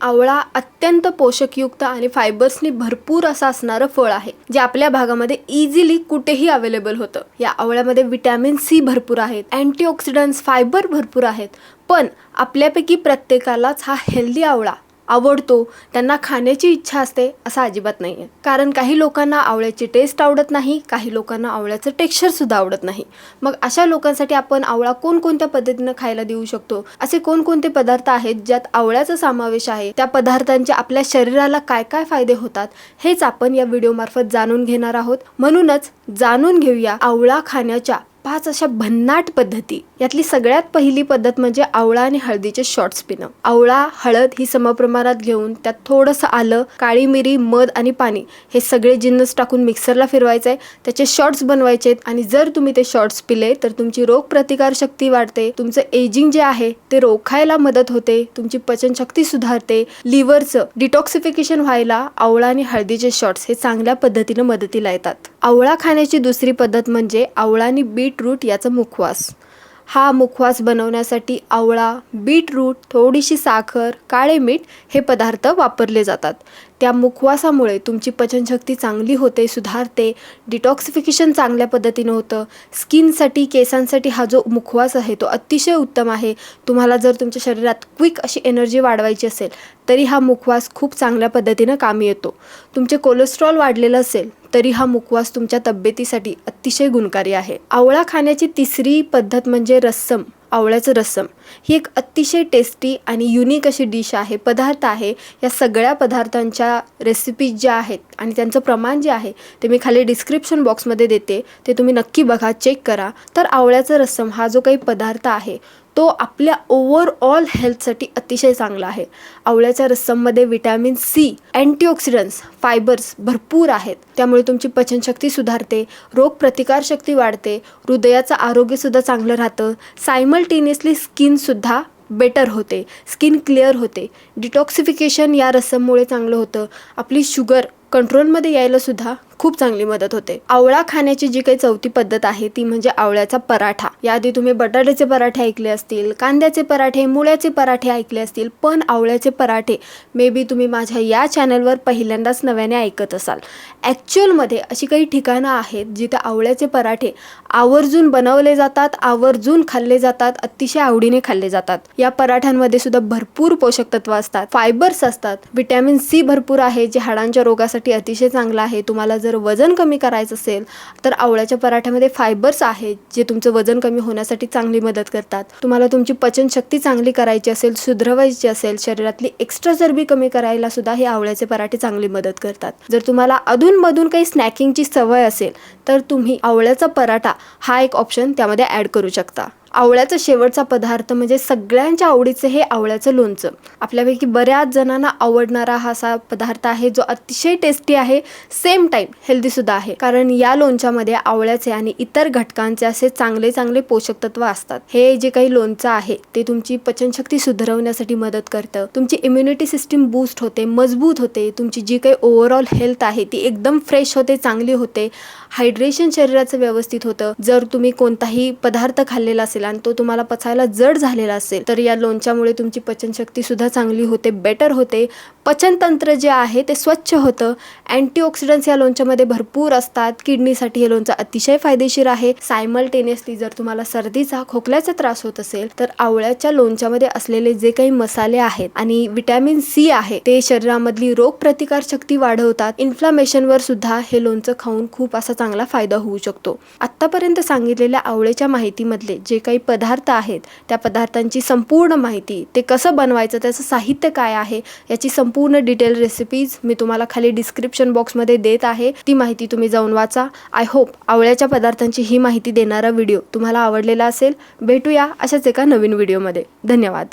आवळा अत्यंत पोषकयुक्त आणि फायबर्सनी भरपूर असं असणारं फळ आहे जे आपल्या भागामध्ये इझिली कुठेही अवेलेबल होतं. या आवळ्यामध्ये विटॅमिन सी भरपूर आहेत अँटीऑक्सिडंट्स फायबर भरपूर आहेत पण आपल्यापैकी प्रत्येकालाच हा हेल्दी आवळा आवडतो त्यांना खाण्याची इच्छा असते असं अजिबात नाही आहे कारण काही लोकांना आवळ्याची टेस्ट आवडत नाही काही लोकांना आवळ्याचं टेक्स्चरसुद्धा आवडत नाही. मग अशा लोकांसाठी आपण आवळा कोणकोणत्या पद्धतीनं खायला देऊ शकतो? असे कोणकोणते पदार्थ आहेत ज्यात आवळ्याचा समावेश आहे? त्या पदार्थांचे आपल्या शरीराला काय काय फायदे होतात? हेच आपण या व्हिडिओमार्फत जाणून घेणार आहोत. म्हणूनच जाणून घेऊया आवळा खाण्याच्या पाच अशा भन्नाट पद्धती. यातली सगळ्यात पहिली पद्धत म्हणजे आवळा आणि हळदीचे शॉर्ट्स पिणं आवळा हळद ही समप्रमाणात घेऊन त्यात थोडंसं आलं काळी मिरी मध आणि पाणी हे सगळे जिन्नस टाकून मिक्सरला फिरवायचं आहे त्याचे शॉर्ट्स बनवायचे आणि जर तुम्ही ते शॉर्ट्स पिले तर तुमची रोगप्रतिकार शक्ती वाढते. तुमचं एजिंग जे आहे ते रोखायला मदत होते. तुमची पचनशक्ती सुधारते. लिव्हरचं डिटॉक्सिफिकेशन व्हायला आवळा आणि हळदीचे शॉर्ट्स हे चांगल्या पद्धतीनं मदतीला येतात. आवळा खाण्याची दुसरी पद्धत म्हणजे आवळा आणि बीट बीटरूट याचा मुखवास. हा मुखवास बनवण्यासाठी आवळा बीटरूट थोडीशी साखर काळे मीठ हे पदार्थ वापरले जातात. त्या मुखवासामुळे तुमची पचनशक्ती चांगली होते सुधारते डिटॉक्सिफिकेशन चांगल्या पद्धतीनं होतं. स्किनसाठी केसांसाठी हा जो मुखवास आहे तो अतिशय उत्तम आहे. तुम्हाला जर तुमच्या शरीरात क्विक अशी एनर्जी वाढवायची असेल तरी हा मुखवास खूप चांगल्या पद्धतीनं कामी येतो. तुमचे कोलेस्ट्रॉल वाढलेलं असेल तरी हा मुखवास तुमच्या तब्येतीसाठी अतिशय गुणकारी आहे. आवळा खाण्याची तिसरी पद्धत म्हणजे रस्सम आवळ्याचं रस्सम. ही एक अतिशय टेस्टी आणि युनिक अशी डिश आहे पदार्थ आहे. या सगळ्या पदार्थांच्या रेसिपीज ज्या आहेत आणि त्यांचं प्रमाण जे आहे ते मी खाली डिस्क्रिप्शन बॉक्समध्ये देते. ते तुम्ही नक्की बघा चेक करा. तर आवळ्याचं रस्सम हा जो काही पदार्थ आहे तो आपल्या ओव्हरऑल हेल्थसाठी अतिशय चांगला आहे. आवळ्याच्या रस्सममध्ये विटॅमिन सी अँटीऑक्सिडंट्स फायबर्स भरपूर आहेत. त्यामुळे तुमची पचनशक्ती सुधारते रोगप्रतिकारशक्ती वाढते हृदयाचं आरोग्यसुद्धा चांगलं राहतं. सायमल्टेनियसली स्किनसुद्धा बेटर होते स्किन क्लिअर होते. डिटॉक्सिफिकेशन या रसममुळे चांगलं होतं. आपली शुगर कंट्रोलमध्ये यायला सुद्धा खूप चांगली मदत होते. आवळा खाण्याची जी काही चौथी पद्धत आहे ती म्हणजे आवळ्याचा पराठा. याआधी तुम्ही बटाट्याचे पराठे ऐकले असतील कांद्याचे पराठे मुळ्याचे पराठे ऐकले असतील पण आवळ्याचे पराठे मे बी तुम्ही माझ्या या चॅनलवर पहिल्यांदाच नव्याने ऐकत असाल. ॲक्च्युअलमध्ये अशी काही ठिकाणं आहेत जिथे आवळ्याचे पराठे आवर्जून बनवले जातात आवर्जून खाल्ले जातात अतिशय आवडीने खाल्ले जातात. या पराठ्यांमध्ये सुद्धा भरपूर पोषक तत्व असतात फायबर्स असतात विटॅमिन सी भरपूर आहे जे हाडांच्या रोगासाठी अतिशय चांगलं आहे. तुम्हाला जर वजन कमी करायचं असेल तर आवळ्याच्या पराठ्यामध्ये फायबर्स आहेत जे तुमचं वजन कमी होण्यासाठी चांगली मदत करतात. तुम्हाला तुमची पचनशक्ती चांगली करायची असेल सुधरवायची असेल शरीरातली एक्स्ट्रा चरबी कमी करायला सुद्धा हे आवळ्याचे पराठे चांगली मदत करतात. जर तुम्हाला अधूनमधून काही स्नॅकिंगची सवय असेल तर तुम्ही आवळ्याचा पराठा हा एक ऑप्शन त्यामध्ये ॲड करू शकता. आवळ्याचा शेवटचा पदार्थ म्हणजे सगळ्यांच्या आवडीचं हे आवळ्याचं लोणचं. आपल्यापैकी बऱ्याच जणांना आवडणारा हा असा पदार्थ आहे जो अतिशय टेस्टी आहे सेम टाईम हेल्दीसुद्धा आहे. कारण या लोणच्यामध्ये आवळ्याचे आणि इतर घटकांचे असे चांगले चांगले पोषक तत्व असतात. हे जे काही लोणचं आहे ते तुमची पचनशक्ती सुधारवण्यासाठी मदत करतं. तुमची इम्युनिटी सिस्टीम बूस्ट होते मजबूत होते. तुमची जी काही ओव्हरऑल हेल्थ आहे ती एकदम फ्रेश होते चांगली होते. हायड्रेशन शरीराचं व्यवस्थित होतं. जर तुम्ही कोणताही पदार्थ खाल्लेला असेल आणि तो तुम्हाला पचायला जड झालेला असेल तर या लोणच्यामुळे तुमची पचनशक्ती सुद्धा चांगली होते बेटर होते. पचनतंत्र जे आहे ते स्वच्छ होतं. अँटीऑक्सिडंट्स या लोणच्यामध्ये भरपूर असतात. किडनीसाठी हे लोणचं अतिशय फायदेशीर आहे. सायमल्टेनियसली जर तुम्हाला सर्दीचा खोकल्याचा त्रास होत असेल तर आवळ्याच्या लोणच्यामध्ये असलेले जे काही मसाले आहेत आणि विटॅमिन सी आहे ते शरीरामधली रोगप्रतिकार शक्ती वाढवतात. इन्फ्लामेशनवर सुद्धा हे लोणचं खाऊन खूप असा चांगला फायदा होऊ शकतो. आत्तापर्यंत सांगितलेल्या आवळ्याच्या माहितीमधले जे काही काही पदार्थ आहेत त्या पदार्थांची संपूर्ण माहिती ते कसं बनवायचं त्याचं साहित्य काय आहे याची संपूर्ण डिटेल रेसिपीज मी तुम्हाला खाली डिस्क्रिप्शन बॉक्समध्ये देत आहे. ती माहिती तुम्ही जाऊन वाचा. आय होप आवळ्याच्या पदार्थांची ही माहिती देणारा व्हिडिओ तुम्हाला आवडलेला असेल. भेटूया अशाच एका नवीन व्हिडिओमध्ये धन्यवाद.